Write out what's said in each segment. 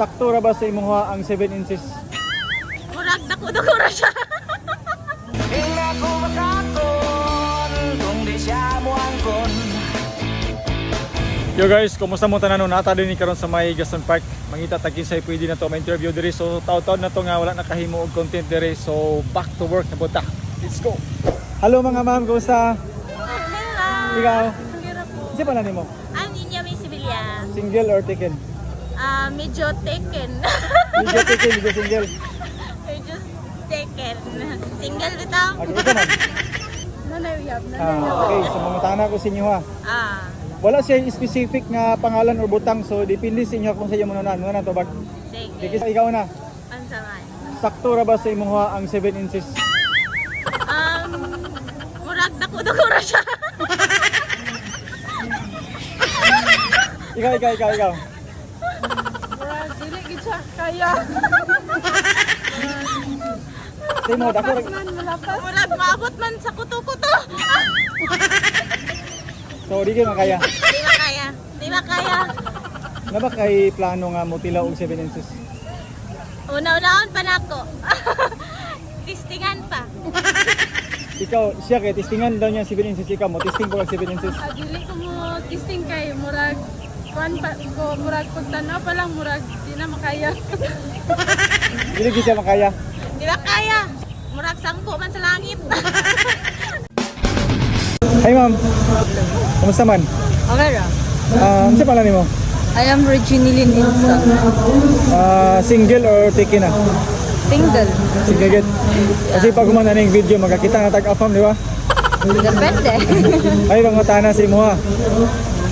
Sakto ra ba sa imuha ang 7 inches? Murag dako dako ra siya. Hindi ako makakon kung di siya mo angkon Yo guys, kumusta mo tanan nata din ni karon sa may Gaston Park. Mangita tagin say pwede na to ma-interview diri. So taw-taw na to nga wala nakahimo og content diri. So back to work na punta. Let's go. Hello mga ma'am, kumusta? Hello. Ikaw? Kira po. Kasi pala nimo? Ang inya may sibilya. Single or taken? Ah, medyo taken. Medyo taken, medyo single. medyo taken. Single bitaw. Okay, ikaw ma'am. Nanayab, Ah, okay, so mangutana ko sa inyo ha. Ah, Wala siya specific nga pangalan or butang so depende sa inyo kung sa inyo muna muna to bag. sige. Sige, ikaw na. Pansaman. Sakto ra ba sa imuha ang 7 inches? Um, murag dako dako ra siya. Ikaw, ikaw, ikaw, ikaw. Siya kaya. Sa imo, dako ra. Murag maabot man sa kuto-kuto. So, di kayo makaya. Di ba kaya? Di ba kaya? Na ba kay plano nga mo tilaw og 7 inches? Una-unaon pa nako. Tistingan pa. Ikaw, siya kay testingan daw niya 7 inches ikaw mo, testing ko lang 7 inches. Ah, dili ko mo testing kay murag kuan pa ko murag pagtanaw pa lang murag di na makaya. Dili gid siya makaya. Di ba kaya? Murag sangko man sa langit. Hi ma'am. Kumusta man? Okay ra. Ah, ano pala nimo? I am Reginilin Insa. Ah, single or taken na? Single. Single gid. Kasi pag kumana ning video magkakita nga tag-afam, di ba? Depende. Ay mga tana sa imo ha.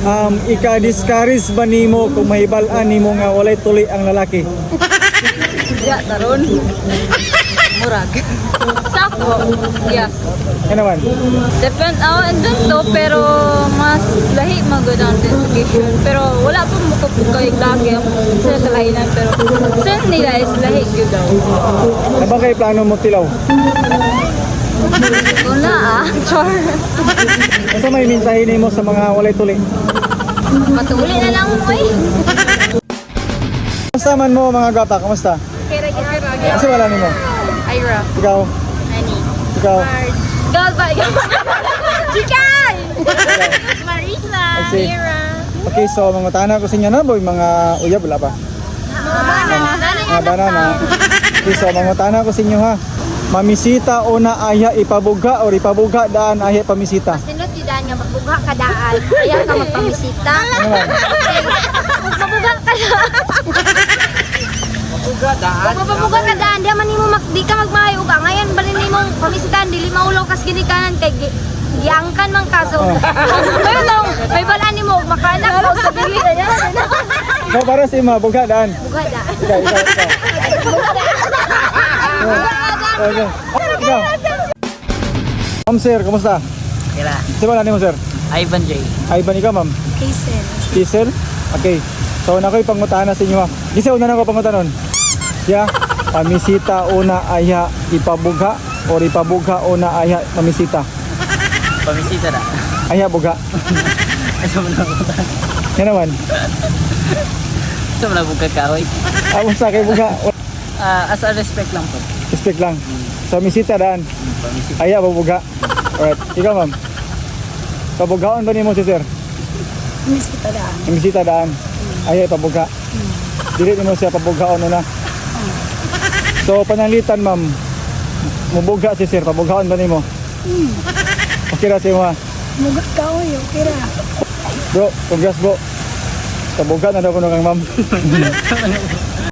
Um, ika-discourage ba nimo kung mahibal-an nimo nga walay tuli ang lalaki? Ya taron. Murag. Sako. Yes. Ano naman? Depend ako oh, andun to pero mas lahi magod ang dedication. Pero wala pa mo ko kay lagi ang sa kalahinan pero sen nila is lahi gyud daw. Ano ba kay plano mo tilaw? Una ah. Char. Ano may mensahe nimo sa mga walay tuli? Matuli na lang mo eh. Kumusta man mo mga gwapa? Kumusta? Kira kira. Kasi wala nimo. Ira. Ikaw? Ani. Ikaw? Girl ba? Chikay! Marisa. I see. Okay, so mga tana ko sa inyo na boy, mga uyab wala pa. Mga banana. Okay, so mga tana ko sa inyo ha. Mamisita o na aya ipabuga or ipabuga daan aya pamisita. Sinot yun nga magbuga ka daan. Ayaw ka magpamisita. Ano man? Magpabuga ka daan. Magpabuga ka daan. Di man mag di ka magmayo ka. Ngayon balin nimo pamisitan dili maulaw kas gini kanan kay gi- giangkan man ka so. Ngayon lang may balaan nimo makanak ko sa dili. So para sa ima buga daan. Buga daan. Okay. Ikaw. Ma'am sir, kumusta? Kira Di ba mo sir? Ivan J Ivan ikaw ma'am? Hazel. Diesel? Okay. So na ko'y pangutana sa inyo ha. Gisa una na ko pangutanon. Siya, pamisita una aya ipabuga or ipabuga una aya pamisita. Pamisita na Aya buga. Asa mo na Yan naman. Asa mo na kung kakahoy Amo sa kay buga. Ah, As a respect lang po Respect lang. So misita daan. Aya pabuga. Alright. Ikaw ma'am. Pabugaon ba nimo si sir? Misita daan. Misita daan. Aya ipabuga. Dili nimo siya pabugaon una. So panalitan ma'am. Mubuga si sir, pabugaon ba nimo? Okay ra si mo ha? Mugat ka o yun. Kira. Bro, congrats bro. Tabugan na daw ko kang ma'am.